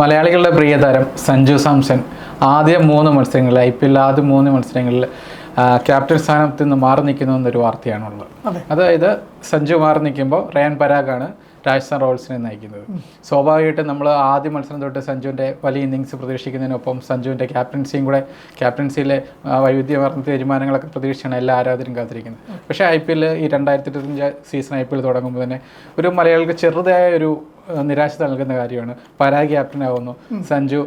മലയാളികളുടെ പ്രിയ താരം സഞ്ജു സാംസൺ ആദ്യ മൂന്ന് മത്സരങ്ങളിൽ ഐ പി എൽ ആദ്യ മൂന്ന് മത്സരങ്ങളിൽ ക്യാപ്റ്റൻ സ്ഥാനത്ത് നിന്ന് മാറി നിൽക്കുന്നു എന്നൊരു വാർത്തയാണുള്ളത്. അതായത് സഞ്ജു മാറി നിൽക്കുമ്പോൾ റയാൻ പരാഗാണ് രാജസ്ഥാൻ റോയൽസിനെ നയിക്കുന്നത്. സ്വാഭാവികമായിട്ടും നമ്മൾ ആദ്യ മത്സരം തൊട്ട് സഞ്ജുവിന്റെ വലിയ ഇന്നിങ്സ് പ്രതീക്ഷിക്കുന്നതിനൊപ്പം സഞ്ജുവിന്റെ ക്യാപ്റ്റൻസിയും കൂടെ ക്യാപ്റ്റൻസിയിലെ വൈവിധ്യമാർന്ന തീരുമാനങ്ങളൊക്കെ പ്രതീക്ഷിച്ചാണ് എല്ലാ ആരാധകരും കാത്തിരിക്കുന്നത്. പക്ഷേ ഐ പി എൽ ഈ രണ്ടായിരത്തി ഇരുപത്തഞ്ച് സീസൺ ഐ പി എൽ തുടങ്ങുമ്പോൾ തന്നെ ഒരു മലയാളികൾക്ക് ചെറുതായ ഒരു നിരാശ നൽകുന്ന കാര്യമാണ്. പരാഗ് ക്യാപ്റ്റൻ ആവുന്നു സഞ്ജു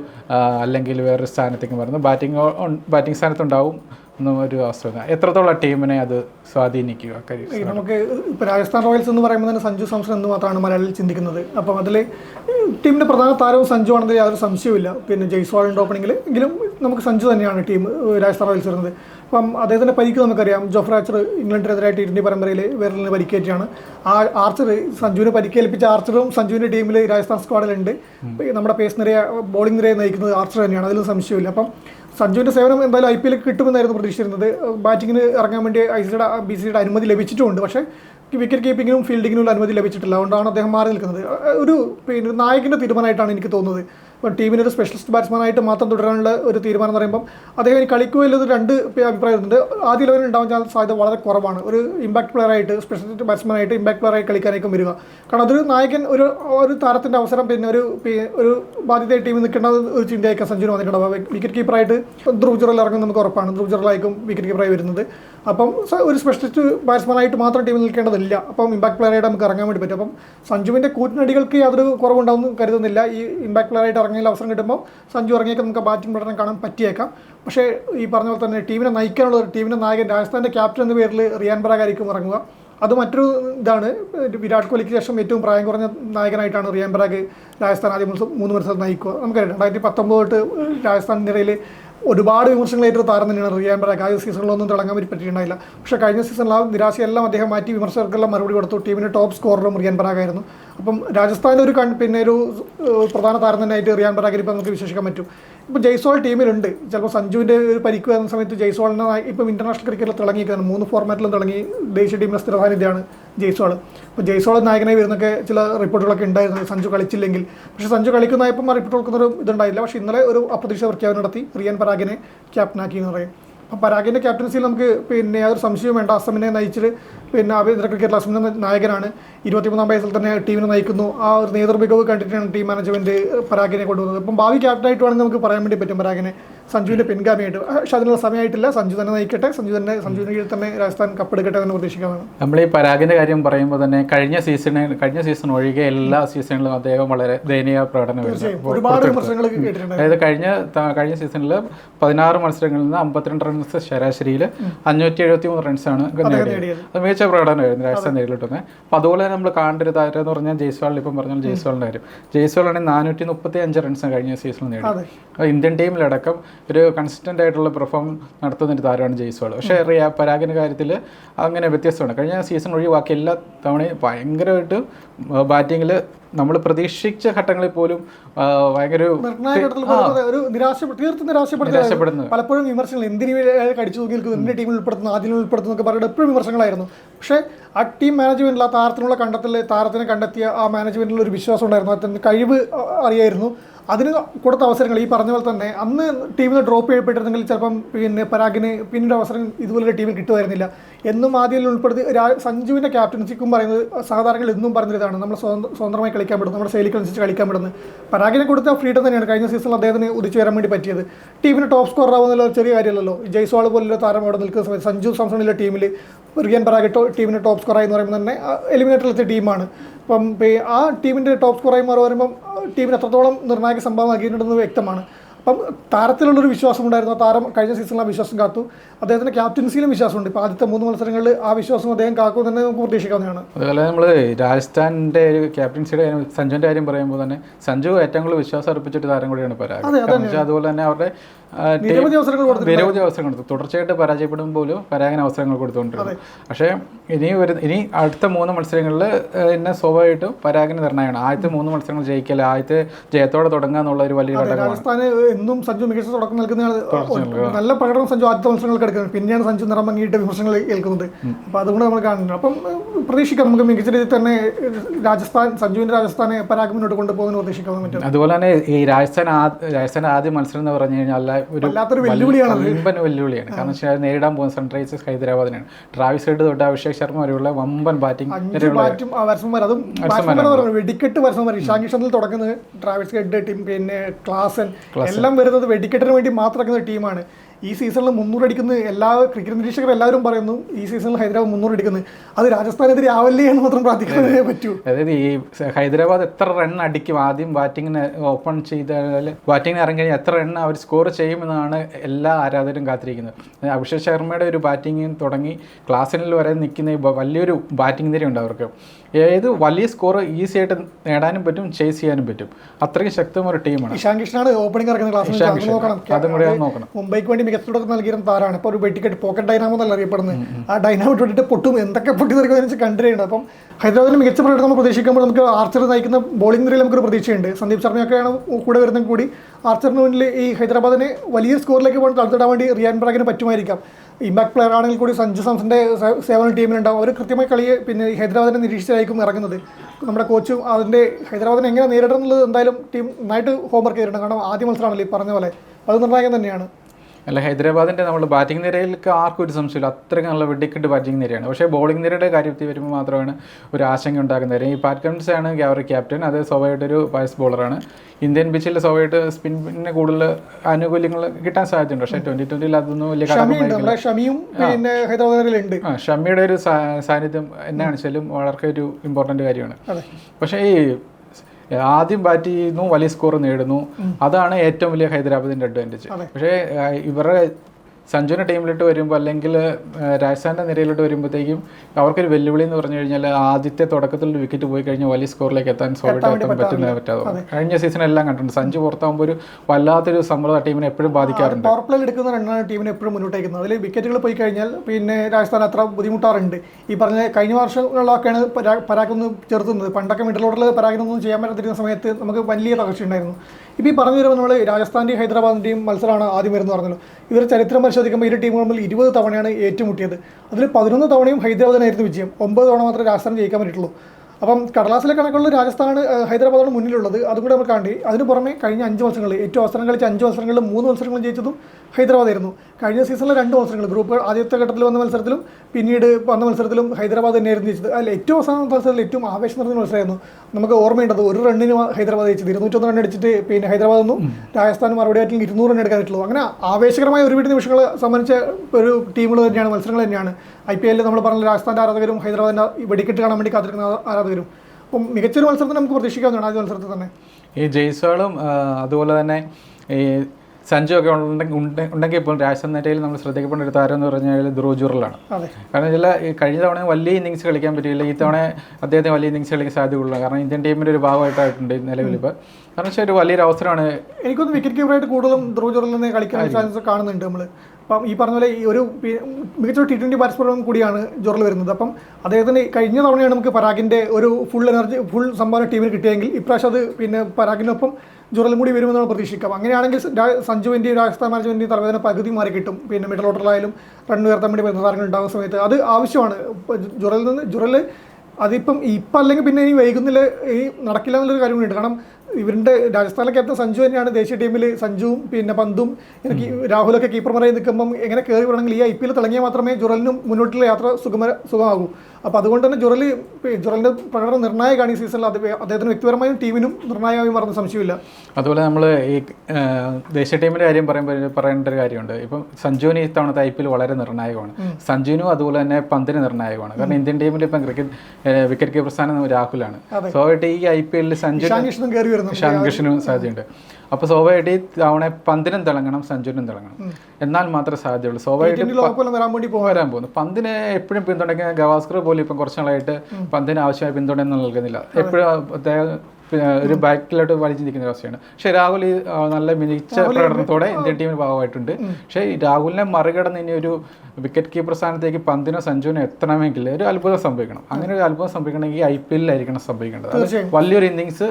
അല്ലെങ്കിൽ വേറൊരു സ്ഥാനത്തേക്ക് വരുന്നു ബാറ്റിംഗ് ബാറ്റിംഗ് സ്ഥാനത്തുണ്ടാവും. ഒരു അവസ്ഥ എത്രത്തോളം ടീമിനെ അത് സ്വാധീനിക്കുക നമുക്ക് ഇപ്പോൾ രാജസ്ഥാൻ റോയൽസ് എന്ന് പറയുമ്പോൾ തന്നെ സഞ്ജു സാംസൺ എന്ന് മാത്രമാണ് മലയാളിയിൽ ചിന്തിക്കുന്നത്. അപ്പം അതിൽ ടീമിന്റെ പ്രധാന താരവും സഞ്ജു ആണെന്ന് യാതൊരു സംശയവുമില്ല. പിന്നെ ജയ്സ്വാളിന്റെ ഓപ്പണിങ്ങിൽ എങ്കിലും നമുക്ക് സഞ്ജു തന്നെയാണ് ടീം രാജസ്ഥാൻ റോയൽസ് വരുന്നത്. അപ്പം അദ്ദേഹത്തിന്റെ പരിക്ക് നമുക്കറിയാം. ജോഫ്രാച്ചർ ഇംഗ്ലണ്ടിനെതിരായിട്ട് ഇരുണ്ടി പരമ്പരയിൽ വിരലിന് പരിക്കേറ്റാണ് ആ ആർച്ചർ സഞ്ജുവിനെ പരിക്കേൽപ്പിച്ച ആർച്ചറും സഞ്ജുവിന്റെ ടീമിൽ രാജസ്ഥാൻ സ്ക്വാഡിലുണ്ട് നമ്മുടെ പേസ് നിരയെ ബോളിംഗ് നിരയെ നയിക്കുന്നത് ആർച്ചർ തന്നെയാണ്. അതിലും സംശയമില്ല അപ്പം സഞ്ജുവിന്റെ സേവനം എന്തായാലും ഐ പി എൽ കിട്ടുമെന്നായിരുന്നു പ്രതീക്ഷിച്ചിരുന്നത്. ബാറ്റിങ്ങിന് ഇറങ്ങാൻ വേണ്ടി ഐ സിയുടെ ബി സിയുടെ അനുമതി ലഭിച്ചിട്ടുണ്ട് പക്ഷേ വിക്കറ്റ് കീപ്പിങ്ങിനും ഫീൽഡിങ്ങിനും അനുമതി ലഭിച്ചിട്ടില്ല. അതുകൊണ്ടാണ് അദ്ദേഹം മാറി നിൽക്കുന്നത്. ഒരു പിന്നെ നായകന്റെ തീരുമാനമായിട്ടാണ് എനിക്ക് തോന്നുന്നത്. ടീമിന് ഒരു സ്പെഷ്യലിസ്റ്റ് ബാറ്റ്സ്മാനായിട്ട് മാത്രം തുടരാനുള്ള ഒരു തീരുമാനം എന്ന് പറയുമ്പോൾ അദ്ദേഹം ഇനി കളിക്കുമോ ഇല്ലത് രണ്ട് അഭിപ്രായമുണ്ട് ആദ്യ ലെവലിൽ ഉണ്ടാവാൻ സാധ്യത വളരെ കുറവാണ്. ഒരു ഇമ്പാക്ട് പ്ലെയറായിട്ട് സ്പെഷ്യലിസ്റ്റ് ബാറ്റ്സ്മാനായിട്ട് ഇമ്പാക്ട് പ്ലെയറായി കളിക്കാനായിരിക്കും വരിക. കാരണം അതൊരു നായകൻ ഒരു ഒരു താരത്തിന്റെ അവസരം പിന്നെ ഒരു ഒരു ബാധ്യത ടീമിൽ നിൽക്കേണ്ട ഒരു ചിന്തയായിരിക്കും സഞ്ജുവിന് വന്നിട്ടുണ്ടാവുക. വിക്കറ്റ് കീപ്പറായിട്ട് ധ്രുവ് ജുറൽ ഇറങ്ങും നമുക്ക് ഉറപ്പാണ്. ധ്രുവ് ജുറലായിരിക്കും വിക്കറ്റ് കീപ്പറായി വരുന്നത്. അപ്പം ഒരു സ്പെഷ്യലിസ്റ്റ് ബാറ്റ്സ്മാനായിട്ട് മാത്രം ടീമിൽ നിൽക്കേണ്ടതില്ല. അപ്പം ഇമ്പാക്ട് പ്ലെയറായിട്ട് നമുക്ക് ഇറങ്ങാൻ വേണ്ടി പറ്റും. അപ്പം സഞ്ജുവിന്റെ കൂറ്റിനടികൾക്ക് യാതൊരു കുറവുണ്ടാവുമെന്ന് കരുതുന്നില്ല. ഈ ഇമ്പാക്ട് പ്ലെയറായിട്ട് ഇറങ്ങിയ അവസരം കിട്ടുമ്പോൾ സഞ്ജു ഇറങ്ങിയൊക്കെ നമുക്ക് ബാറ്റിംഗ് പ്രകടനം കാണാൻ പറ്റിയേക്കാം. പക്ഷേ ഈ പറഞ്ഞ പോലെ തന്നെ ടീമിനെ നയിക്കാനുള്ള ഒരു ടീമിന്റെ നായകൻ രാജസ്ഥാന്റെ ക്യാപ്റ്റൻ എന്ന പേരിൽ റിയാൻ ബ്രാഗായിരിക്കും ഇറങ്ങുക. അത് മറ്റൊരു ഇതാണ്. വിരാട് കോഹ്ലിക്ക് ശേഷം ഏറ്റവും പ്രായം കുറഞ്ഞ നായകനായിട്ടാണ് റിയാൻ പരാഗ് രാജസ്ഥാൻ ആദ്യം മൂന്ന് മത്സരം നയിക്കുക. നമുക്കറിയാം രണ്ടായിരത്തി പത്തൊമ്പത് തൊട്ട് രാജസ്ഥാൻ നിരയിൽ ഒരുപാട് വിമർശനങ്ങൾ ഏറ്റ താരം തന്നെയാണ് റിയാൻ പരാഗ് ആദ്യ സീസണിലൊന്നും തിളങ്ങാൻ വേണ്ടി പറ്റിയിട്ടുണ്ടായില്ല. പക്ഷേ കഴിഞ്ഞ സീസണിൽ ആ നിരാശയെല്ലാം അദ്ദേഹം മാറ്റി വിമർശകർക്കെല്ലാം മറുപടി കൊടുത്തു. ടീമിന്റെ ടോപ്പ് സ്കോററും റിയാൻ പരാഗ് ആയിരുന്നു. അപ്പം രാജസ്ഥാനിലെ ഒരു പിന്നെ ഒരു പ്രധാന താരം തന്നെയായിട്ട് റിയാൻ പരാഗിനെ ഇപ്പം നമുക്ക് വിശേഷിക്കാൻ പറ്റും. ഇപ്പോൾ ജയ്സോൾ ടീമിലുണ്ട്. ചിലപ്പോൾ സഞ്ജുവിന്റെ ഒരു പരിക്ക് വരുന്ന സമയത്ത് ജയ്സോളിനെ ഇപ്പം ഇന്റർനാഷണൽ ക്രിക്കറ്റിൽ തിളങ്ങിയിരിക്കുകയാണ് മൂന്ന് ഫോർമാറ്റിലും തിളങ്ങി ദേശീയ ടീമിലെ സ്ഥിരസാന്നിധ്യമാണ് ജയ്സോൾ അപ്പോൾ ജയ്സോൾ നായകനായി വരുന്നൊക്കെ ചില റിപ്പോർട്ടുകളൊക്കെ ഉണ്ടായിരുന്നു. സഞ്ജു കളിച്ചില്ലെങ്കിൽ. പക്ഷേ സഞ്ജു കളിക്കുന്നതായപ്പം റിപ്പോർട്ട് കൊടുക്കുന്നൊരു ഇതുണ്ടായില്ല. പക്ഷേ ഇന്നലെ ഒരു അപ്രതീക്ഷിത പ്രഖ്യാപനം നടത്തി. റിയാൻ പരാഗിനെ ക്യാപ്റ്റനാക്കി എന്ന് പറയും. അപ്പം പരാഗിന്റെ ക്യാപ്റ്റൻസിയിൽ നമുക്ക് പിന്നെ യാതൊരു സംശയവും വേണ്ട. അസമിനെ നയിച്ചിട്ട് പിന്നെ ആഭ്യന്തര ക്രിക്കറ്റിൽ അസമിന്റെ നായകനാണ്. ഇരുപത്തിമൂന്നാം വയസ്സിൽ തന്നെ ടീമിനെ നയിക്കുന്നു. ആ ഒരു നേതൃമികവ് കണ്ടിട്ടാണ് ടീം മാനേജ്മെന്റ് പരാഗിനെ കൊണ്ടുവന്നത്. അപ്പം ഭാവി ക്യാപ്റ്റനായിട്ട് വേണമെങ്കിൽ നമുക്ക് പറയാൻ വേണ്ടി പറ്റും പരാഗിനെ. സഞ്ജുവിന്റെ പിൻഗാമിയായിട്ട്. പക്ഷേ അതിനുള്ള സമയമായിട്ടില്ല. സഞ്ജു തന്നെ നയിക്കട്ടെ. സഞ്ജു തന്നെ സഞ്ജുവിന് കീഴിൽ തന്നെ രാജസ്ഥാൻ കപ്പെടുക്കട്ടെ എന്ന് പ്രതീക്ഷിക്കാവുന്നതാണ്. നമ്മൾ ഈ പരാഗിന്റെ കാര്യം പറയുമ്പോൾ തന്നെ കഴിഞ്ഞ സീസണിൽ കഴിഞ്ഞ സീസൺ ഒഴികെ എല്ലാ സീസണിലും അദ്ദേഹം വളരെ ദയനീയ പ്രകടനം ഒരുപാട് വിമർശനങ്ങൾ കേട്ടിട്ടുണ്ട്. അതായത് കഴിഞ്ഞ കഴിഞ്ഞ സീസണിൽ പതിനാറ് മത്സരങ്ങളിൽ നിന്ന് അമ്പത്തിരണ്ട് റൺസ് ശരാശരിയിൽ അഞ്ഞൂറ്റി എഴുപത്തി മൂന്ന് റൺസാണ് നേടിയത്. അത് മികച്ച പ്രകടനമായിരുന്നു രാജസ്ഥാൻ നേരിട്ടുന്നത് അപ്പോൾ അതുപോലെ നമ്മൾ കാണേണ്ട ഒരു താരം എന്ന് പറഞ്ഞാൽ ജയ്സ്വാളിൽ ഇപ്പം പറഞ്ഞ ജയ്സ്വാളിന്റെ കാര്യം. ജയ്സ്വാളാണെങ്കിൽ നാനൂറ്റി മുപ്പത്തി അഞ്ച് റൺസ് കഴിഞ്ഞ സീസണിൽ നേടി. ഇന്ത്യൻ ടീമിലടക്കം ഒരു കൺസിസ്റ്റന്റ് ആയിട്ടുള്ള പെർഫോം നടത്തുന്ന ഒരു താരമാണ് ജയ്സ്വാൾ പക്ഷേ റിയ പരാഗിന്റെ കാര്യത്തിൽ അങ്ങനെ വ്യത്യസ്തമാണ്. കഴിഞ്ഞ സീസൺ ഒഴിവാക്കി എല്ലാ തവണയും ഭയങ്കരമായിട്ട് ബാറ്റിങ്ങിൽ നമ്മൾ പ്രതീക്ഷിച്ച ഘട്ടങ്ങളിൽ പോലും ഭയങ്കര ഒരു നിർണായക ഘട്ടത്തിൽ ഒരു നിരാശ തീർത്തും നിരാശപ്പെടുത്തുക പലപ്പോഴും വിമർശനങ്ങൾ എന്തിനു കടിച്ചു നോക്കി നിൽക്കുന്നു എന്റെ ടീമിൽ ഉൾപ്പെടുത്തുന്നു ആദ്യം ഉൾപ്പെടുത്തുന്നു പറയുന്നത് എപ്പോഴും വിമർശനങ്ങളായിരുന്നു. പക്ഷേ ആ ടീം മാനേജ്മെന്റിൽ ആ താരത്തിനുള്ള കണ്ടെത്തൽ താരത്തിനെ കണ്ടെത്തിയ ആ മാനേജ്മെന്റിൽ ഒരു വിശ്വാസം ഉണ്ടായിരുന്നു. അതിന് കഴിവ് അറിയായിരുന്നു. അതിന് കൊടുത്ത അവസരങ്ങൾ ഈ പറഞ്ഞ പോലെ തന്നെ അന്ന് ടീമിൽ ഡ്രോപ്പ് ചെയ്യപ്പെട്ടിരുന്നെങ്കിൽ ചിലപ്പം പിന്നെ പരാഗിന് പിന്നീട് അവസരം ഇതുപോലൊരു ടീമിൽ കിട്ടുമായിരുന്നില്ല. എന്നും ആദ്യം ഉൾപ്പെടുത്തി സഞ്ജുവിന്റെ ക്യാപ്റ്റൻസിക്കും പറയുന്നത് സഹതാരങ്ങൾ എന്നും പറഞ്ഞിതാണ് നമ്മൾ സ്വതന്ത്ര സ്വതന്ത്രമായി കളിക്കാൻ പറ്റും നമ്മുടെ ശൈലിക്കനുസരിച്ച് കളിക്കാൻ പറ്റുന്നത് പരാഗിനെ കൊടുത്ത ഫ്രീഡം തന്നെയാണ് കഴിഞ്ഞ സീസണിൽ അദ്ദേഹത്തിന് ഉദിച്ചു വരാൻ വേണ്ടി പറ്റിയത്. ടീമിന് ടോപ്പ് സ്കോർ ഒരു ചെറിയ കാര്യമല്ലല്ലോ. ജയ്സ്വാൾ പോലുള്ള താരം അവിടെ നിൽക്കുന്ന സമയത്ത് സഞ്ജു സാംസണിലെ ടീമിൽ റിയൻ പരാഗ് ടോ ടീമിന് ടോപ്പ് സ്കോറായി എന്ന് പറയുമ്പോൾ തന്നെ എലിമിനേറ്ററിലെത്തിയ ടീമാണ്. അപ്പം ആ ടീമിന്റെ ടോപ്പ് സ്കോറായി മാറി വരുമ്പം ടീമിന് എത്രത്തോളം നിർണായക സംഭവം നൽകിയിട്ടുണ്ടെന്ന് വ്യക്തമാണ്. അപ്പം താരത്തിലുള്ളൊരു വിശ്വാസം ഉണ്ടായിരുന്നു. ആ താരം കഴിഞ്ഞ സീസണിൽ ആ വിശ്വാസം കാത്തു. അദ്ദേഹത്തിന്റെ ക്യാപ്റ്റൻസിയിലും വിശ്വാസമുണ്ട്. ഇപ്പോൾ ആദ്യത്തെ മൂന്ന് മത്സരങ്ങളിൽ ആ വിശ്വാസം അദ്ദേഹം കാക്കും തന്നെ നമുക്ക് പ്രതീക്ഷിക്കാവുന്നതാണ്. അതുപോലെ നമ്മൾ രാജസ്ഥാന്റെ ഒരു ക്യാപ്റ്റൻസിയുടെ കാര്യം സഞ്ജുവിന്റെ കാര്യം പറയുമ്പോൾ തന്നെ സഞ്ജു ഏറ്റവും കൂടുതൽ വിശ്വാസം അർപ്പിച്ചിട്ട് താരം കൂടിയാണ് പരാഗ് അതുപോലെ തന്നെ അവരുടെ നിരവധി അവസരങ്ങൾ കൊടുത്തു നിരവധി അവസരങ്ങൾ കൊടുത്തു. തുടർച്ചയായിട്ട് പരാജയപ്പെടുമ്പോൾ പോലും പരാഗൻ അവസരങ്ങൾ കൊടുത്തുകൊണ്ടിരുന്നു. പക്ഷേ ഇനി വരുന്ന ഇനി അടുത്ത മൂന്ന് മത്സരങ്ങളിൽ എന്നെ സ്വാഭാവികമായിട്ടും പരാഗന് നിർണയമാണ് ആദ്യത്തെ മൂന്ന് മത്സരങ്ങൾ ജയിക്കൽ ആദ്യത്തെ ജയത്തോടെ തുടങ്ങുക എന്നുള്ള ഒരു വലിയ ഘടകമാണ്. രാജസ്ഥാന് എന്നും സഞ്ജു മികച്ച തുടക്കം നൽകുന്ന നല്ല പ്രകടനം സഞ്ജു ആദ്യത്തെ മത്സരങ്ങൾക്ക് എടുക്കുന്നത്. പിന്നെയാണ് സഞ്ജു നിറം മങ്ങിയിട്ട് വിമർശനങ്ങൾ കേൾക്കുന്നത് അപ്പോൾ അതുകൊണ്ട് നമ്മൾ കാണുന്നുണ്ട്. അപ്പം പ്രതീക്ഷിക്കാം. നമുക്ക് മികച്ച രീതിയിൽ തന്നെ രാജസ്ഥാൻ സഞ്ജുവിന്റെ രാജസ്ഥാനെ പരാഗ് മുന്നോട്ട് കൊണ്ടുപോകുന്ന പ്രതീക്ഷിക്കാൻ പറ്റും അതുപോലെ തന്നെ ഈ രാജസ്ഥാൻ രാജസ്ഥാൻ ആദ്യ മത്സരം എന്ന് പറഞ്ഞു കഴിഞ്ഞാൽ ഒരു വല്ലാത്തൊരു വെല്ലുവിളിയാണ് വമ്പൻ വെല്ലുവിളിയാണ്. കാരണം വെച്ചാൽ നേരിടാൻ പോകുന്ന സൺറൈസേഴ്സ് ഹൈദരാബാദിനാണ്. ട്രാവിസ് ഹെഡ് തൊട്ട് അഭിഷേക് ശർമ്മ വരെയുള്ള വമ്പൻ ബാറ്റിംഗ് വെടിക്കെട്ട് തുടങ്ങുന്നത് ട്രാവിസ് ഹെഡ് ടീം പിന്നെ ക്ലാസൻ. എല്ലാം വരുന്നത് വെടിക്കെട്ടിന് വേണ്ടി മാത്രം ടീമാണ്. ഈ സീസണിൽ മുന്നൂറ് അടിക്കുന്ന എല്ലാ ക്രിക്കറ്റ് നിരീക്ഷകരും എല്ലാവരും പറയുന്നു ഈ സീസണിൽ ഹൈദരാബാദ് മുന്നൂറ് അടിക്കുന്നത് അത് രാജസ്ഥാനെതിരെ ആവല്ലേ എന്ന് മാത്രം പ്രാർത്ഥിക്കാനേ പറ്റൂ. അതായത് ഈ ഹൈദരാബാദ് എത്ര റൺ അടിക്കും ആദ്യം ബാറ്റിങ്ങിന് ഓപ്പൺ ചെയ്താൽ ബാറ്റിങ്ങിന് ഇറങ്ങി കഴിഞ്ഞാൽ എത്ര റൺ അവർ സ്കോർ ചെയ്യുമെന്നാണ് എല്ലാ ആരാധകരും കാത്തിരിക്കുന്നത്. അഭിഷേക് ശർമ്മയുടെ ഒരു ബാറ്റിംഗ് തുടങ്ങി ക്ലാസ്സിനിൽ വരെ നിൽക്കുന്ന വലിയൊരു ബാറ്റിംഗ് നിരയുണ്ട് അവർക്ക്. ഏത് വലിയ സ്കോർ ഈസി ആയിട്ട് നേടാനും പറ്റും ചേസ് ചെയ്യാനും പറ്റും. അത്രയ്ക്ക് ശക്തമായ ഒരു ടീമാണ്. ഇഷാൻ കൃഷ്ണാണ് ഓപ്പണിംഗ് ഇഷാൻ ക്ലാസ് നോക്കണം. അതും കൂടി നോക്കണം. മുംബൈക്ക് വേണ്ടി മികച്ച തുടക്കം നൽകിയിരുന്ന താരാണ്. ഇപ്പോൾ ഒരു വെട്ടിക്കെട്ട് പോക്കറ്റ് ഡൈനാമോ എന്നല്ല അറിയപ്പെടുന്നത്. ആ ഡൈനാമോ ഇട്ടിട്ട് പൊട്ടും. എന്തൊക്കെ പൊട്ടി തെറിക്കുന്നതിന് വെച്ച് കണ്ടിട്ടുണ്ട്. അപ്പം ഹൈദരാബാദിൽ മികച്ച പ്രകടനം നമ്മൾ പ്രതീക്ഷിക്കുമ്പോൾ നമുക്ക് ആർച്ചർ നയിക്കുന്ന ബോളിംഗ് നിരയിൽ നമുക്കൊരു പ്രതീക്ഷയുണ്ട്. സന്ദീപ് ശർമ്മയൊക്കെയാണ് കൂടെ വരുന്നത് കൂടി. ആർച്ചറിന് മുന്നിൽ ഈ ഹൈദരാബാദിനെ വലിയ സ്കോറിലേക്ക് പോകാൻ തളർത്തിടാൻ വേണ്ടി റിയാൻ പ്രാഗിന് പറ്റുമായിരിക്കാം. ഇമ്പാക്ട് പ്ലെയർ ആണെങ്കിൽ കൂടി സഞ്ജു സാംസന്റെ സേവന ടീമിനുണ്ടാവും അവർ കൃത്യമായി കളിയെ പിന്നെ ഹൈദരാബാദിനെ നിരീക്ഷിച്ചായിരിക്കും ഇറങ്ങുന്നത്. നമ്മുടെ കോച്ചും അതിന്റെ ഹൈദരാബാദിനെ എങ്ങനെ നേരിടണം എന്നുള്ളത് എന്തായാലും ടീം നന്നായിട്ട് ഹോംവർക്ക് ചെയ്തിട്ടുണ്ട്. കാരണം ആദ്യ മത്സരമാണല്ലോ ഈ പറഞ്ഞ പോലെ. അത് നിർണായകം തന്നെയാണ്. അല്ല ഹൈദരാബാദിന്റെ നമ്മൾ ബാറ്റിംഗ് നിരയിലേക്ക് ആർക്കും ഒരു സംശയമില്ല. അത്രയ്ക്ക് നല്ല വെടിക്കെട്ട് ബാറ്റിംഗ് നിരയാണ്. പക്ഷേ ബോളിംഗ് നിരയുടെ കാര്യത്തിൽ വരുമ്പോൾ മാത്രമാണ് ഒരു ആശങ്ക ഉണ്ടാക്കുന്ന കാര്യം ഈ പാറ്റ് കമ്മിൻസ് ആണ് അവർ ക്യാപ്റ്റൻ അത് സ്വാഭാവികമായിട്ട് ഒരു വൈസ് ബോളറാണ് ഇന്ത്യൻ പിച്ചിൽ സ്വാഭാവികമായിട്ട് സ്പിന്നിന് കൂടുതൽ ആനുകൂല്യങ്ങൾ കിട്ടാൻ സാധ്യതയുണ്ട്. പക്ഷേ ട്വന്റി ട്വന്റിയിൽ അതൊന്നും വലിയ ഹൈദരാബാദിലുണ്ട്. ആ ഷമ്മിയുടെ ഒരു സാന്നിധ്യം എന്നാണെച്ചാലും വളരെ ഒരു ഇമ്പോർട്ടന്റ് കാര്യമാണ്. പക്ഷേ ഈ ആദ്യം ബാറ്റ് ചെയ്യുന്നു വലിയ സ്കോർ നേടുന്നു. അതാണ് ഏറ്റവും വലിയ ഹൈദരാബാദിന്റെ അഡ്വാന്റേജ് പക്ഷേ ഇവരുടെ സഞ്ജുവിന്റെ ടീമിലോട്ട് വരുമ്പോൾ അല്ലെങ്കിൽ രാജസ്ഥാന്റെ നിരയിലോട്ട് വരുമ്പോഴത്തേക്കും അവർക്കൊരു വെല്ലുവിളി എന്ന് പറഞ്ഞു കഴിഞ്ഞാൽ ആദ്യത്തെ തുടക്കത്തിൽ ഒരു വിക്കറ്റ് പോയി കഴിഞ്ഞാൽ വലിയ സ്കോറിലേക്ക് എത്താൻ സ്വാഭാവികമായിട്ടും പറ്റുന്ന പറ്റാതെ കഴിഞ്ഞ സീസൺ എല്ലാം കണ്ടിട്ടുണ്ട്. സഞ്ജു പുറത്താകുമ്പോൾ ഒരു വല്ലാത്തൊരു സമ്മർദ്ദം ആ ടീമിനെ എപ്പോഴും ബാധിക്കാറുണ്ട്. പവർ പ്ലേ എടുക്കുന്ന റണ്ണാണ് ടീമിനെ എപ്പോഴും മുന്നോട്ടേക്കുന്നത്. അതിൽ വിക്കറ്റുകൾ പോയി കഴിഞ്ഞാൽ പിന്നെ രാജസ്ഥാൻ അത്ര ബുദ്ധിമുട്ടാറുണ്ട്. ഈ പറഞ്ഞ കഴിഞ്ഞ വർഷങ്ങളിലൊക്കെയാണ് പരാ- പരാഗ് ഒന്ന് ചെറുത്തുന്നത് പണ്ടൊക്കെ മിഡിൽ ഓർഡറിൽ പരാഗിനൊന്നും ചെയ്യാൻ പറ്റാതിരുന്ന സമയത്ത് നമുക്ക് വലിയ തകർച്ചയുണ്ടായിരുന്നു ഇപ്പോൾ ഈ പറഞ്ഞു വരുമ്പോൾ നമ്മൾ രാജസ്ഥാന്റെയും ഹൈദരാബാദിന്റെയും മത്സരമാണ് ആദ്യം വരുന്നത് പറഞ്ഞല്ലോ. ഇവർ ചരിത്രം പരിശോധിക്കുമ്പോൾ ഇരു ടീമുകൾ തമ്മിൽ ഇരുപത് തവണയാണ് ഏറ്റുമുട്ടിയത്. അതിൽ പതിനൊന്ന് തവണയും ഹൈദരാബാദിനായിരുന്നു വിജയം. ഒമ്പത് തവണ മാത്രമേ രാജസ്ഥാൻ ജയിക്കാൻ പറ്റിയിട്ടുള്ളൂ. അപ്പം കടലാസിലെ കണക്കുകളിൽ രാജസ്ഥാനാണ് ഹൈദരാബാദാണ് മുന്നിലുള്ളത്. അതും കൂടെ നമ്മൾ കാണേണ്ടി അതിന് പുറമെ കഴിഞ്ഞ അഞ്ച് മത്സരങ്ങളിൽ ഏറ്റവും അവസരം കളിച്ച അഞ്ച് മത്സരങ്ങളിൽ മൂന്ന് മത്സരങ്ങളും ജയിച്ചതും ഹൈദരാബാദായിരുന്നു. കഴിഞ്ഞ സീസണിലെ രണ്ട് മത്സരങ്ങൾ ഗ്രൂപ്പ് ആദ്യത്തെ ഘട്ടത്തിൽ വന്ന മത്സരത്തിലും പിന്നീട് വന്ന മത്സരത്തിലും ഹൈദരാബാദ് തന്നെയായിരുന്നു ജയിച്ചത്. അതിൽ ഏറ്റവും അവസാന മത്സരത്തിൽ ഏറ്റവും ആവേശം നിറഞ്ഞ മത്സരമായിരുന്നു. നമുക്ക് ഓർമ്മയുണ്ടത് ഒരു റണ്ണിന് ഹൈദരാബാദ് ജയിച്ചത്. ഇരുന്നൂറ്റൊന്ന് റൺ അടിച്ചിട്ട് പിന്നെ ഹൈദരാബാദ് ഒന്നും രാജസ്ഥാൻ മറുപടി ആയിട്ട് ഇരുന്നൂറ് റൺ എടുക്കാൻ പറ്റുള്ളൂ അങ്ങനെ ആവേശകരമായ ഒരുപാട് നിമിഷങ്ങൾ സംബന്ധിച്ച ഒരു ടീമുകൾ തന്നെയാണ് മത്സരങ്ങൾ തന്നെയാണ്. ഐ പി എല്ലിൽ നമ്മൾ പറഞ്ഞ രാജസ്ഥാന്റെ ആരാധകരും ഹൈദരാബാദിന്റെ വെടിക്കെട്ട് കാണാൻ വേണ്ടി കാത്തിരിക്കുന്ന ആരാധകരും. അപ്പം മികച്ചൊരു മത്സരത്തിന് നമുക്ക് പ്രതീക്ഷിക്കാവുന്നതാണ് ആദ്യ മത്സരത്തിൽ തന്നെ. ഈ ജയ്സ്വാളും അതുപോലെ തന്നെ ഈ സഞ്ജു ഒക്കെ ഉണ്ടെങ്കിൽ ഉണ്ടെങ്കിൽ ഇപ്പോൾ രാജസ്ഥാൻ നമ്മൾ ശ്രദ്ധിക്കപ്പെടുന്ന ഒരു താരം എന്ന് പറഞ്ഞാൽ ധ്രുവ് ജുറലാണ് അതെ. കാരണം ചില ഈ കഴിഞ്ഞ തവണ വലിയ ഇന്നിങ്സ് കളിക്കാൻ പറ്റിയില്ല. ഈ തവണ അദ്ദേഹത്തെ വലിയ ഇന്നിങ്സ് കളിക്കാൻ സാധ്യതയുള്ളൂ. കാരണം ഇന്ത്യൻ ടീമിന്റെ ഒരു ഭാഗമായിട്ടായിട്ടുണ്ട് നിലവിൽ ഇപ്പോൾ കാരണം വെച്ചാൽ ഒരു വലിയൊരു അവസരമാണ് എനിക്കൊന്ന് വിക്കറ്റ് കീപ്പറായിട്ട് കൂടുതലും ധ്രുവ് ജുറലിൽ നിന്ന് കളിക്കാൻ ചാൻസ് കാണുന്നുണ്ട് നമ്മൾ അപ്പം ഈ പറഞ്ഞ പോലെ ഈ ഒരു പി- മികച്ച ടി ട്വന്റി ബാറ്റ്സ്മാനും കൂടിയാണ് ജുറൽ വരുന്നത്. അപ്പം അദ്ദേഹത്തിന് കഴിഞ്ഞ തവണയാണ് നമുക്ക് പരാഗിന്റെ ഒരു ഫുൾ എനർജി ഫുൾ സംഭാവന ടീമിന് കിട്ടിയെങ്കിൽ ഇപ്രാവശ്യം അത് പിന്നെ പരാഗിനൊപ്പം ജുറലും കൂടി വരുമെന്നാണ് പ്രതീക്ഷിക്കാം. അങ്ങനെയാണെങ്കിൽ സഞ്ജുവിന്റെയും രാജസ്ഥാൻ മാനേജ്മെന്റിന്റെയും തലവേദന പകുതി മാറി കിട്ടും പിന്നെ മിഡിൽ ഓർഡറിലായാലും റൺ ഉയർത്താൻ വേണ്ടി വരുന്ന താരങ്ങൾ ഉണ്ടാകുന്ന സമയത്ത് അത് ആവശ്യമാണ്. ജുറലിൽ നിന്ന് ജുറൽ അതിപ്പം ഇപ്പം അല്ലെങ്കിൽ പിന്നെ ഇനി വൈകുന്നില്ല ഈ നടക്കില്ല എന്നുള്ളൊരു കാര്യം കൂടിയുണ്ട് കാരണം ഇവരുടെ രാജസ്ഥാനിലെ ക്യാപ്റ്റൻ സഞ്ജു തന്നെയാണ് ദേശീയ ടീമിൽ സഞ്ജുവും പിന്നെ പന്തും. എനിക്ക് രാഹുലൊക്കെ കീപ്പർമാരായി നിൽക്കുമ്പം എങ്ങനെ കയറി വേണമെങ്കിൽ ഈ ഐ പി എൽ തിളങ്ങിയാൽ മാത്രമേ ജുറലിനും മുന്നോട്ടുള്ള യാത്ര സുഗമ സുഖമാകൂ. അപ്പോൾ അതുകൊണ്ട് തന്നെ ജുറലി ജുറലിന്റെ പ്രകടനം നിർണായകമാണ് ഈ സീസണിൽ. അത് അദ്ദേഹത്തിന് വ്യക്തിപരമായും ടീമിനും നിർണായകമായും പറഞ്ഞ സംശയമില്ല അതുപോലെ നമ്മൾ ഈ ദേശീയ ടീമിന്റെ കാര്യം പറയുമ്പോൾ പറയേണ്ട ഒരു കാര്യമുണ്ട്. ഇപ്പം സഞ്ജുവിന് ഈ തവണത്തെ ഐ പി എൽ വളരെ നിർണായകമാണ്. സഞ്ജുവിനും അതുപോലെ തന്നെ പന്തിന് നിർണായകമാണ്. കാരണം ഇന്ത്യൻ ടീമിൽ ഇപ്പം ക്രിക്കറ്റ് വിക്കറ്റ് കീപ്പർ സ്ഥാനം രാഹുലാണ്. സ്വാഭാവികമായിട്ട് ഈ ഐ പി എല്ലിൽ സഞ്ജു ഇഷാൻ കൃഷ്ണനും സാധ്യതയുണ്ട്. അപ്പോൾ സ്വാഭാവികമായിട്ട് ഈ തവണ പന്തിനും തിളങ്ങണം സെഞ്ചുറിനും തിളങ്ങണം. എന്നാൽ മാത്രമേ സാധ്യതയുള്ളൂ. സ്വാഭാവികമായിട്ട് വരാൻ വേണ്ടി വരാൻ പോകുന്നു. പന്തിനെ എപ്പോഴും പിന്തുണയ്ക്കുന്ന ഗവാസ്കർ പോലും ഇപ്പം കുറച്ച് നാളായിട്ട് പന്തിന് ആവശ്യമായ പിന്തുണയൊന്നും നൽകുന്നില്ല. എപ്പോഴും ഒരു ബാക്കിലോട്ട് വലിച്ചു നിൽക്കുന്ന ഒരു അവസ്ഥയാണ്. പക്ഷേ രാഹുൽ ഈ നല്ല മികച്ച പ്രകടനത്തോടെ ഇന്ത്യൻ ടീമിന് ഭാഗമായിട്ടുണ്ട്. പക്ഷേ ഈ രാഹുലിനെ മറികടന്ന് ഇനി ഒരു വിക്കറ്റ് കീപ്പർ സ്ഥാനത്തേക്ക് പന്തിനോ സഞ്ജുവിനോ എത്തണമെങ്കിൽ ഒരു അത്ഭുതം സംഭവിക്കണം. അങ്ങനെ ഒരു അത്ഭുതം സംഭവിക്കണമെങ്കിൽ ഐ പി എല്ലിലായിരിക്കണം സംഭവിക്കേണ്ടത്. അത് വലിയൊരു ഇന്നിങ്സ്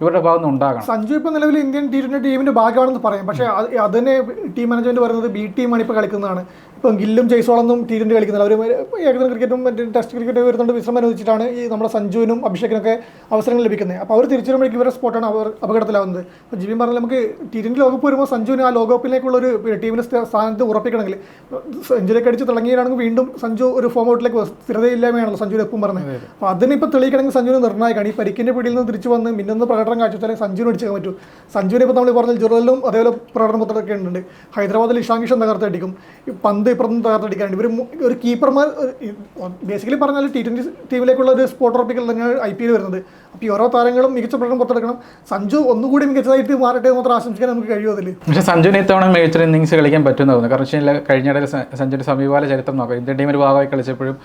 ഇവരുടെ ഭാഗത്ത് നിന്ന് ഉണ്ടാകണം. സഞ്ജു ഇപ്പോൾ നിലവിൽ ഇന്ത്യൻ ടീമിന്റെ ടീമിന്റെ ഭാഗമാണെന്ന് പറയാം. പക്ഷേ അതിനെ ടീം മാനേജ്മെന്റ് പറയുന്നത് ബി ടീമാണ് ഇപ്പോൾ കളിക്കുന്നതാണ്. ഇപ്പം ഗില്ലും ചെയ്സോളൊന്നും ടി ട്വന്റി കളിക്കുന്നില്ല അവർ ഏകദിന ക്രിക്കറ്റും മറ്റേ ടെസ്റ്റ് ക്രിക്കറ്റ് വരുന്നുണ്ട്. വിശ്രമം അനുവദിച്ചിട്ടാണ് ഈ നമ്മുടെ സഞ്ജുവിനും അഭിഷേകിനൊക്കെ അവസരങ്ങൾ ലഭിക്കുന്നത്. അപ്പോൾ അവർ തിരിച്ചു വരുമ്പോഴേക്കും ഇവരുടെ സ്പോട്ടാണ് അവർ അപകടത്തിലാവുന്നത്. അപ്പോൾ ജിബിൻ പറഞ്ഞാൽ നമുക്ക് ടി ട്വന്റി ലോകകപ്പ് വരുമ്പോൾ സഞ്ജുവിന് ആ ലോകകപ്പിലേക്കുള്ള ഒരു ടീമിന്റെ സ്ഥ- സ്ഥാനത്ത് ഉറപ്പിക്കണമെങ്കിൽ സെഞ്ചുറിയൊക്കെ അടിച്ച് തിളങ്ങിയാണെങ്കിൽ വീണ്ടും സഞ്ജു ഒരു ഫോം ഔട്ടിലേക്ക്. സ്ഥിരതയില്ലായ്മയാണല്ലോ സഞ്ജുവിന് എപ്പം പറഞ്ഞത്. അപ്പോൾ അതിനിപ്പോൾ തെളിയിക്കണമെങ്കിൽ സഞ്ജുവിന് നിർണായകമാണ് ഈ പരിക്കിന്റെ പിടിയിൽ നിന്ന് തിരിച്ചു വന്ന് മിന്നുന്ന പ്രകടനം കാഴ്ചവെച്ചാലേ സഞ്ജുവിന് അടിച്ചേക്കാൻ പറ്റൂ. സഞ്ജുവിനെ ഇപ്പോൾ നമ്മൾ പറഞ്ഞ ജുറലിലും അതേപോലെ പ്രകടനം പത്രമൊക്കെ ഉണ്ട് ഹൈദരാബാദിൽ ഇഷാങ്കിഷൻ തകർത്തടിക്കും പന്ത് ഇപ്പുറത്തും തകർത്തടിക്കാനുണ്ട് ഇവർ ഒരു കീപ്പർമാർ ബേസിക്കലി പറഞ്ഞാൽ ടി ട്വന്റി ടീമിലേക്കുള്ള ഒരു സ്പോട്ട് ഉറപ്പിക്കൽ തന്നെയാണ് ഐ പി എൽ വരുന്നത്. അപ്പോൾ ഈ ഓരോ താരങ്ങളും മികച്ച പ്രകടനം പുറത്തെടുക്കണം. സഞ്ജു ഒന്നുകൂടി മികച്ചതായിട്ട് മാറട്ടെ എന്ന് മാത്രം ആശംസിക്കാൻ നമുക്ക് കഴിയും അതിൽ പക്ഷേ സഞ്ജുവിന് ഇത്തവണ മികച്ച ഇന്നിങ്സ് കളിക്കാൻ പറ്റുമെന്ന് തോന്നുന്നു കാരണം വെച്ചാൽ കഴിഞ്ഞിടയിൽ സഞ്ജുവിന്റെ സമീപകാല ചരിത്രം നോക്കാം. ഇന്ത്യൻ ടീമിന്റെ ഭാഗമായി കളിച്ചപ്പോഴും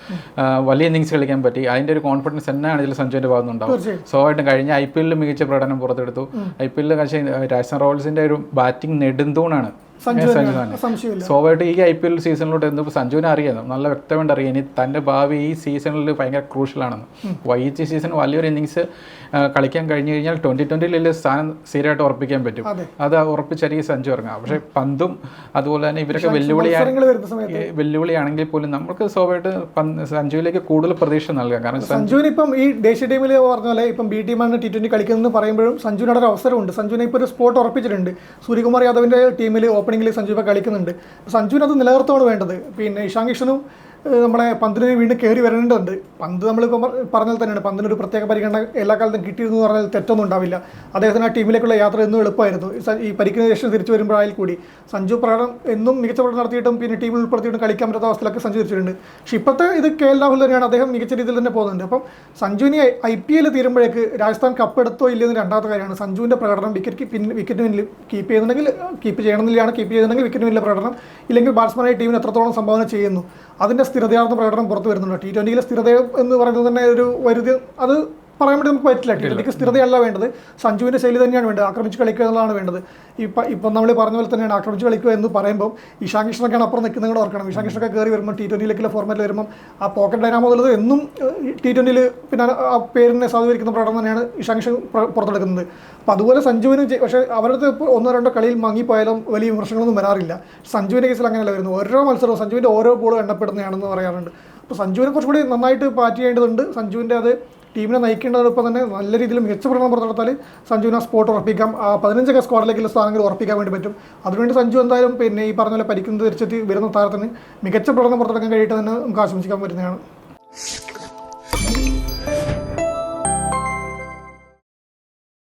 വലിയ ഇന്നിങ്സ് കളിക്കാൻ പറ്റി. അതിന്റെ ഒരു കോൺഫിഡൻസ് തന്നെയാണ് ഇതിൽ സഞ്ജുവിന്റെ ഭാഗത്ത് ഉണ്ടാവും സോ സ്വാഭാവികമായിട്ടും കഴിഞ്ഞ ഐ പി എല്ലിൽ മികച്ച പ്രകടനം പുറത്തെടുത്തു. ഐ പി എല്ലിൽ പക്ഷേ രാജസ്ഥാൻ റോയൽസിന്റെ ഒരു ബാറ്റിംഗ് നെടുന്തൂണാണ്. സ്വാഭാവികമായിട്ട് ഈ ഐ പി എൽ സീസണിലോട്ട് എന്തോ സഞ്ജുവിനെ അറിയാം. നല്ല വ്യക്തമായിട്ട് അറിയാം. ഇനി തന്റെ ഭാവി ഈ സീസണിൽ ഭയങ്കര ക്രൂഷ്യലാണെന്ന്. വൈകിട്ട് സീസൺ വലിയൊരു ഇന്നിങ്സ് കളിക്കാൻ കഴിഞ്ഞു കഴിഞ്ഞാൽ ട്വന്റി ട്വന്റിയിൽ സ്ഥാനം സ്ഥിരമായിട്ട് ഉറപ്പിക്കാൻ പറ്റും. അതെ. ഉറപ്പിച്ചായിരിക്കും സഞ്ജു ഇറങ്ങുക. പക്ഷേ പന്തും അതുപോലെ തന്നെ ഇവരൊക്കെ വെല്ലുവിളിയാണ് വരുന്ന വെല്ലുവിളിയാണെങ്കിൽ പോലും നമുക്ക് സ്വാഭാവികമായിട്ട് സഞ്ജുവിലേക്ക് കൂടുതൽ പ്രതീക്ഷ നൽകാം. കാരണം സഞ്ജു സഞ്ജുവിന് ഇപ്പം ഈ ദേശീയ ടീമിൽ പറഞ്ഞ പോലെ ഇപ്പം ബി ടീമാണ് ടി ട്വന്റി കളിക്കുന്നതെന്ന് പറയുമ്പോഴും സഞ്ജുവിനോട് ഒരു അവസരമുണ്ട്. സഞ്ജുവിനെ ഇപ്പോൾ ഒരു സ്പോട്ട് ഉറപ്പിച്ചിട്ടുണ്ട്. സൂര്യകുമാർ യാദവിന്റെ ടീമിൽ ഓപ്പണിംഗിൽ സഞ്ജു ഇപ്പോൾ കളിക്കുന്നുണ്ട് സഞ്ജുവിന് അത് നിലനിർത്തുകയാണ് വേണ്ടത് പിന്നെ ഇഷാൻ കിഷനും നമ്മളെ പന്തിന് വീണ്ടും കയറി വരേണ്ടതുണ്ട്. പന്ത് നമ്മളിപ്പോൾ പറഞ്ഞാൽ തന്നെയാണ്. പന്തിന് ഒരു പ്രത്യേക പരിഗണന എല്ലാ കാലത്തും കിട്ടിയിരുന്നു എന്ന് പറഞ്ഞാൽ തെറ്റൊന്നും ഉണ്ടാവില്ല. അദ്ദേഹത്തിന് ആ ടീമിലേക്കുള്ള യാത്ര എന്നും എളുപ്പമായിരുന്നു. ഈ പരിക്കിന് ശേഷം തിരിച്ചു വരുമ്പോഴായാൽ കൂടി. സഞ്ജു പ്രകടനം എന്നും മികച്ച പ്രകടനം നടത്തിയിട്ടും പിന്നെ ടീമിൽ ഉൾപ്പെടുത്തിയിട്ടും കളിക്കാൻ പറ്റാത്ത അവസ്ഥയിലൊക്കെ സഞ്ജു തിരിച്ചിട്ടുണ്ട്. പക്ഷേ ഇപ്പോഴത്തെ ഇത് കെ എൽ രാഹുൽ തന്നെയാണ് അദ്ദേഹം മികച്ച രീതിയിൽ തന്നെ പോകുന്നുണ്ട്. അപ്പം സഞ്ജുവിന് ഐ പി എൽ തീരുമ്പോഴേക്ക് രാജസ്ഥാൻ കപ്പ് എടുത്തോ ഇല്ലെന്ന് രണ്ടാമത്തെ കാര്യമാണ്. സഞ്ജുവിന്റെ പ്രകടനം വിക്കറ്റ് പിൻ വിക്കറ്റ് പിന്നിൽ കീപ്പ് ചെയ്യുന്നുണ്ടെങ്കിൽ കീപ്പ് ചെയ്യണമെന്നില്ലാണ് കീപ്പ് ചെയ്യുന്നുണ്ടെങ്കിൽ വിക്കറ്റ് പിന്നിലെ പ്രകടനം. ഇല്ലെങ്കിൽ ബാറ്റ്സ്മാനായി ടീമിന് എത്രത്തോളം സംഭാവന ചെയ്യുന്നു. അതിന്റെ സ്ഥിരതയാർന്ന പ്രകടനം പുറത്തു വരുന്നുണ്ട്. ടി ട്വന്റിയിലെ സ്ഥിരത എന്ന് പറയുന്നത് തന്നെ ഒരു വരുതി. അത് പറയാൻ വേണ്ടി നമുക്ക് പറ്റില്ല. ടി സ്ഥിരതയല്ല വേണ്ടത്. സഞ്ജുവിന്റെ ശൈലി തന്നെയാണ് വേണ്ടത്. ആക്രമിച്ച് കളിക്കുക എന്നുള്ളതാണ് വേണ്ടത്. ഇപ്പം ഇപ്പം നമ്മൾ പറഞ്ഞ പോലെ തന്നെയാണ് ആക്രമിച്ച് കളിക്കുക എന്ന് പറയുമ്പോൾ ഇഷാൻ കൃഷ്ണൊക്കെയാണ് അപ്പുറം നിൽക്കുന്നത് കൂടെ ഓർക്കണം. ഇഷാൻ കൃഷ്ണൊക്കെ കയറി വരുമ്പോൾ ടി ട്വന്റിയിലേക്കുള്ള ഫോർമാറ്റിൽ വരുമ്പോൾ ആ പോക്കറ്റ് ഡൈനാമോ എന്നുള്ളത് എന്നും ടി ട്വന്റിയിൽ പിന്നെ ആ പേരിനെ സാധൂകരിക്കുന്ന പ്രകടനം തന്നെയാണ് ഇഷാൻ കൃഷ്ണൻ പുറത്തെടുക്കുന്നത്. അപ്പോൾ അതുപോലെ സഞ്ജുവിന് പക്ഷേ അവരുടെ ഒന്നോ രണ്ടോ കളിയിൽ മങ്ങിപ്പോയാലും വലിയ വിമർശനങ്ങളൊന്നും വരാറില്ല. സഞ്ജുവിന്റെ കേസിൽ അങ്ങനെയല്ല വരുന്നത്. ഓരോ മത്സരവും സഞ്ജുവിന്റെ ഓരോ ബോളും എണ്ണപ്പെടുന്നതാണെന്ന് പറയാറുണ്ട്. അപ്പോൾ സഞ്ജുവിനെ കുറച്ചുകൂടി നന്നായിട്ട് പാറ്റ് ചെയ്യേണ്ടതുണ്ട്. സഞ്ജുവിന്റെ അത് ടീമിനെ നയിക്കേണ്ടതോടൊപ്പം തന്നെ നല്ല രീതിയിൽ മികച്ച പ്രകടനം പുറത്തെടുത്താൽ സഞ്ജുവിനെ സ്പോട്ട് ഉറപ്പിക്കാം. പതിനഞ്ചൊക്കെ സ്ക്വാഡിലേക്കുള്ള സ്ഥാനങ്ങൾ ഉറപ്പിക്കാൻ വേണ്ടി പറ്റും. അതുവേണ്ടി സഞ്ജു എന്തായാലും പിന്നെ ഈ പറഞ്ഞ പോലെ പരിക്കുന്നത് തിരിച്ചെത്തി വരുന്ന താരത്തിന് മികച്ച പ്രകടനം പുറത്തെടുക്കാൻ കഴിയട്ടെ തന്നെ നമുക്ക് ആശംസിക്കാൻ പറ്റുന്നതാണ്.